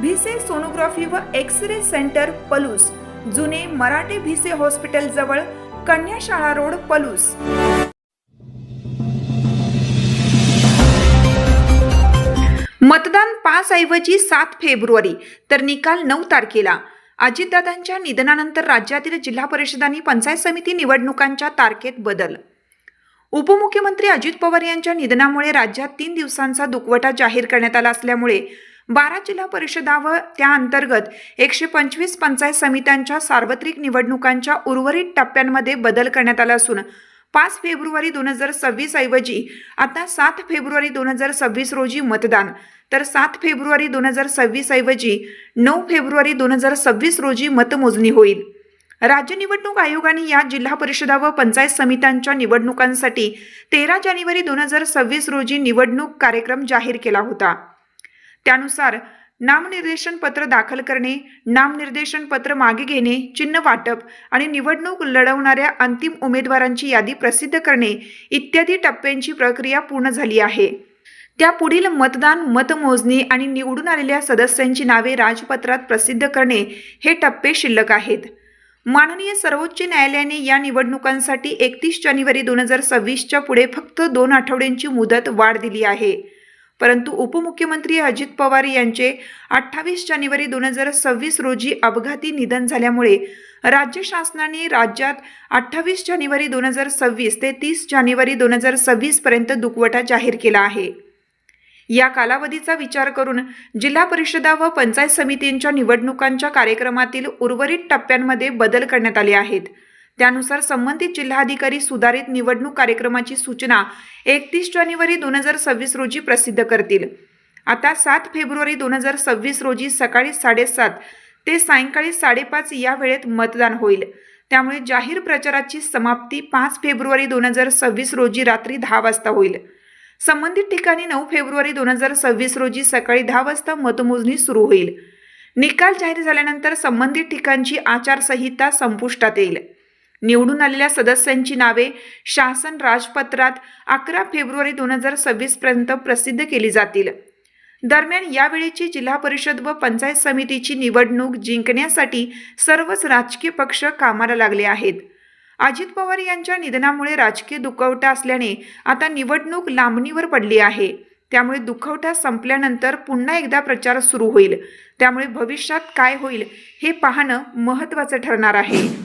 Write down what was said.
Bhise sonography व X ray centre Palus. जुने मराठे Bhise hospital जवळ कन्याशाळा रोड पलूस. मतदान पाच ऐवजी सात फेब्रुवारी तर निकाल नऊ तारखेला. अजितदादांच्या निधनानंतर राज्यातील जिल्हा परिषद आणि पंचायत समिती निवडणुकांच्या तारखेत बदल. उपमुख्यमंत्री अजित पवार यांच्या निधनामुळे राज्यात तीन दिवसांचा दुखवटा जाहीर करण्यात आला असल्यामुळे बारा जिल्हा परिषदा व त्या अंतर्गत एकशे पंचवीस पंचायत समित्यांच्या सार्वत्रिक निवडणुकांच्या उर्वरित टप्प्यांमध्ये बदल करण्यात आला असून पाच फेब्रुवारी दोन हजार सव्वीस ऐवजी आता सात फेब्रुवारी दोन हजार सव्वीस रोजी मतदान तर सात फेब्रुवारी दोन हजार सव्वीस ऐवजी नऊ फेब्रुवारी दोन हजार सव्वीस रोजी मतमोजणी होईल. राज्य निवडणूक आयोगाने या जिल्हा परिषदा व पंचायत समित्यांच्या निवडणुकांसाठी तेरा जानेवारी दोन हजार सव्वीस रोजी निवडणूक कार्यक्रम जाहीर केला होता. त्यानुसार नामनिर्देशन पत्र दाखल करणे नामनिर्देशन पत्र मागे घेणे चिन्ह वाटप आणि निवडणूक लढवणाऱ्या अंतिम उमेदवारांची यादी प्रसिद्ध करणे इत्यादी टप्प्यांची प्रक्रिया पूर्ण झाली आहे. त्या पुढील मतदान मतमोजणी आणि निवडून आलेल्या सदस्यांची नावे राजपत्रात प्रसिद्ध करणे हे टप्पे शिल्लक आहेत. माननीय सर्वोच्च न्यायालयाने या निवडणुकांसाठी एकतीस जानेवारी दोन हजार सव्वीसच्या पुढे फक्त दोन आठवड्यांची मुदत वाढ दिली आहे. परंतु उपमुख्यमंत्री अजित पवार यांचे अठ्ठावीस जानेवारी दोन हजार सव्वीस रोजी अपघाती निधन झाल्यामुळे राज्य शासनाने राज्यात अठ्ठावीस जानेवारी दोन हजार सव्वीस ते तीस जानेवारी दोन हजार सव्वीस पर्यंत दुखवटा जाहीर केला आहे. या कालावधीचा विचार करून जिल्हा परिषदा व पंचायत समितींच्या निवडणुकांच्या कार्यक्रमातील उर्वरित टप्प्यांमध्ये बदल करण्यात आले आहेत. त्यानुसार संबंधित जिल्हाधिकारी सुधारित निवडणूक कार्यक्रमाची सूचना एकतीस जानेवारी दोन हजार सव्वीस रोजी प्रसिद्ध करतील. आता सात फेब्रुवारी दोन हजार सव्वीस रोजी सकाळी साडेसात ते सायंकाळी साडेपाच या वेळेत मतदान होईल. त्यामुळे जाहीर प्रचाराची समाप्ती पाच फेब्रुवारी दोन हजार सव्वीस रोजी रात्री दहा वाजता होईल. संबंधित ठिकाणी नऊ फेब्रुवारी दोन हजार सव्वीस रोजी सकाळी दहा वाजता मतमोजणी सुरू होईल. निकाल जाहीर झाल्यानंतर संबंधित ठिकाणची आचारसंहिता संपुष्टात येईल. निवडून आलेल्या सदस्यांची नावे शासन राजपत्रात अकरा फेब्रुवारी दोन हजार सव्वीस पर्यंत प्रसिद्ध केली जातील. दरम्यान यावेळीची जिल्हा परिषद व पंचायत समितीची निवडणूक जिंकण्यासाठी सर्वच राजकीय पक्ष कामाला लागले आहेत. अजित पवार यांच्या निधनामुळे राजकीय दुखवटा असल्याने आता निवडणूक लांबणीवर पडली आहे. त्यामुळे दुखवटा संपल्यानंतर पुन्हा एकदा प्रचार सुरू होईल. त्यामुळे भविष्यात काय होईल हे पाहणं महत्त्वाचं ठरणार आहे.